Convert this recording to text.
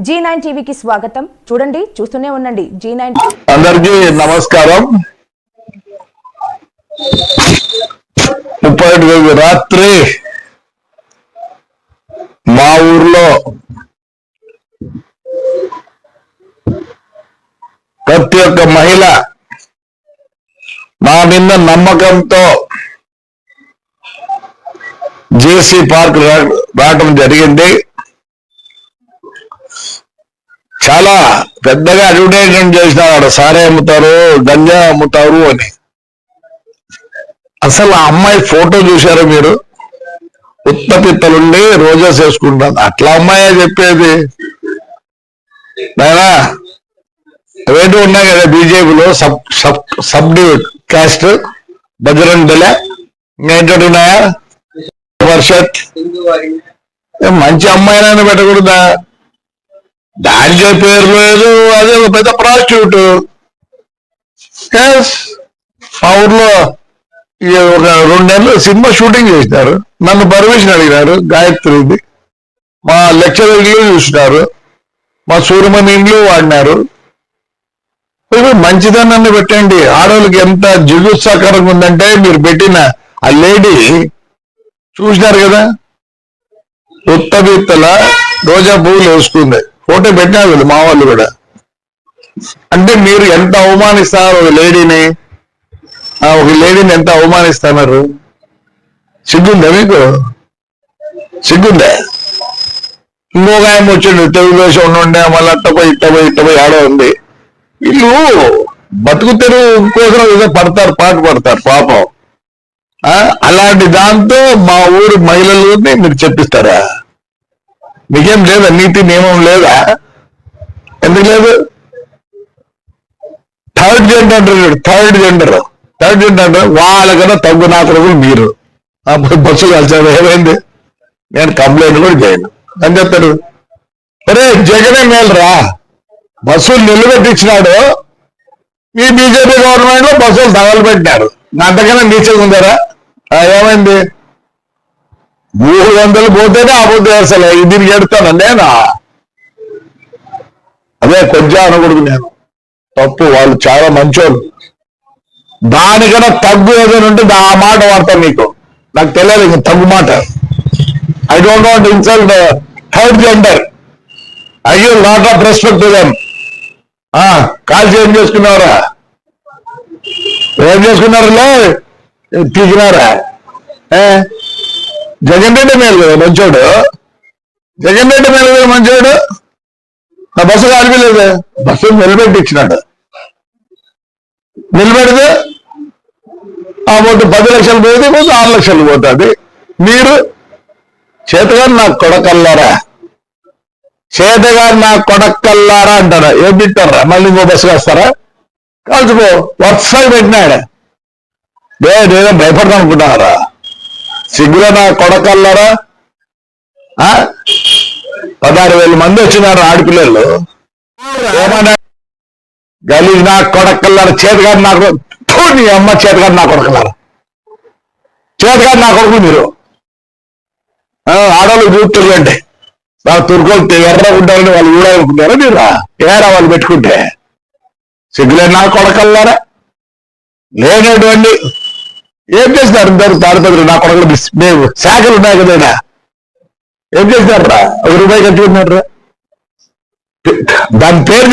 G nine టీవీకి స్వాగతం. చూడండి చూస్తూనే ఉండండి. జీ నైన్ అందరికీ నమస్కారం. ముప్పై రాత్రి మా ఊర్లో ప్రతి ఒక్క మహిళ నా మీద నమ్మకంతో జేసీ పార్క్ రావటం జరిగింది. చాలా పెద్దగా అడ్వర్టైజ్మెంట్ చేసినాడు. సారే అమ్ముతారు గంజా అమ్ముతారు అని. అసలు ఆ అమ్మాయి ఫోటో చూశారు మీరు? ఉత్తపిత్తలుండి రోజా వేసుకుంటాను అట్లా అమ్మాయే చెప్పేది. నాయనా రేటు ఉన్నాయి కదా బీజేపీలో sub sub sub caste Bajrang Dal. ఇంకేంటి ఉన్నాయా పరిషత్. మంచి అమ్మాయినైనా పెట్టకూడదా? దానికే పేరు లేదు అదే ఒక పెద్ద ప్రాస్టిట్యూట్ మా ఊర్లో ఒక రెండు నెలలు సినిమా షూటింగ్ చేసినారు. నన్ను పర్మిషన్ అడిగినారు గాయత్రిది మా లెక్చరర్లు చూసినారు. మా సూర్యమణి ఇండ్లు వాడినారు. మంచిదనాన్ని పెట్టండి. ఆడవాళ్ళకి ఎంత జిగుత్సాకరంగా ఉందంటే మీరు పెట్టిన ఆ లేడీ చూసినారు కదా? ఉత్తబిత్తల రోజా పువ్వులు వేసుకుంది. ఫోటో పెట్టారు కదా మా వాళ్ళు కూడా. అంటే మీరు ఎంత అవమానిస్తారు ఒక లేడీని? ఒక లేడీని ఎంత అవమానిస్తున్నారు? సిగ్గుందా మీకు? సిగ్గుందా? ఇంకొక ఆయన వచ్చిండు తెలుగుదేశం ఉండే మళ్ళీ అట్టపోయి ఇట్టపోయి ఇట్టపోయి ఆడ ఉంది. వీళ్ళు బతుకు తెరువు కోసం ఏదో పడతారు పాట పడతారు పాపం. అలాంటి దాంతో మా ఊరు మహిళలని మీరు చెప్పిస్తారా? మీకేం లేదా నీతి నియమం లేదా? ఎందుకు లేదు? థర్డ్ జెండర్ అంటారు థర్డ్ జెండర్ థర్డ్ జెండర్ అంటే వాళ్ళకన్నా తగ్గు నా కొడుకులు మీరు. అప్పుడు బస్సు కలిసారు ఏమైంది? నేను కంప్లైంట్ కూడా చేయను. అని చెప్తారు అరే జగనే మేలరా? బస్సులు నిలబెట్టించినాడు. ఈ బీజేపీ గవర్నమెంట్లో బస్సులు తగలబెట్టినారు. అంతకన్నా నీచగా ఉందారా? ఏమైంది? మూడు వందలు పోతేనే అబద్ధం అసలు దీనికి ఎడతాను. నేనా? అదే కొంచెం అనకూడదు నేను. తప్పు వాళ్ళు చాలా మంచోళ్ళు. దానికన్నా తగ్గు ఏదైనా ఉంటే దా- ఆ మాట వాడతాను నీకు. నాకు తెలియదు ఇంక తగ్గు మాట. I don't want insult third gender I you lot of respect them call ఏం చేసుకున్నారా ఏం చేసుకున్నారులే? తీసినారా ఏ? జగన్ రెడ్డి మేలు కదా మంచోడు? జగన్ రెడ్డి మేలు కదా మంచోడు? నా బస్సు కాలిపోలేదు బస్సు నిలబెట్టి ఇచ్చినాడు నిలబెడితే ఆ ఓటు పది లక్షలు పోతే కొంచెం ఆరు లక్షలు పోతుంది. మీరు చేతగారు నా కొడకల్లారా? చేతగారు నా కొడకల్లారా అంటారా? ఏం తింటారా మళ్ళీ ఇంకో బస్సు వేస్తారా కాల్చుకో వరుసగా పెట్టినాడు. నే భయపడదాం భయపడతాను అనుకుంటున్నారా సిగ్గులో నా కొడకల్లారా? ఆ? పదహారు వేల మంది వచ్చినారు ఆడపిల్లలు. గలీజ్ నా కొడకల్లారా? చేతగారు నాకు థూ, నీ అమ్మ చేతగారు నా కొడకల్లారా? చేతగారు నా కొడుకు మీరు. ఆడవాళ్ళు చూస్తుంటే వాళ్ళు తురుకోలు ఎర్ర ఉంటారని వాళ్ళు ఊడాలనుకుంటారా మీరు? ఏరా వాళ్ళు పెట్టుకుంటే. సిగ్గులే నా కొడకల్లారా? లేనటువంటి ఏం చేసినారు ఇద్దరు తాడిపత్రులు నా కొడకలు మిస్- మేము శాఖలు ఉన్నాయి కదా ఏం చేసినారు రా ఒక రూపాయి ఖర్చు పెట్టినారు దాని పేరు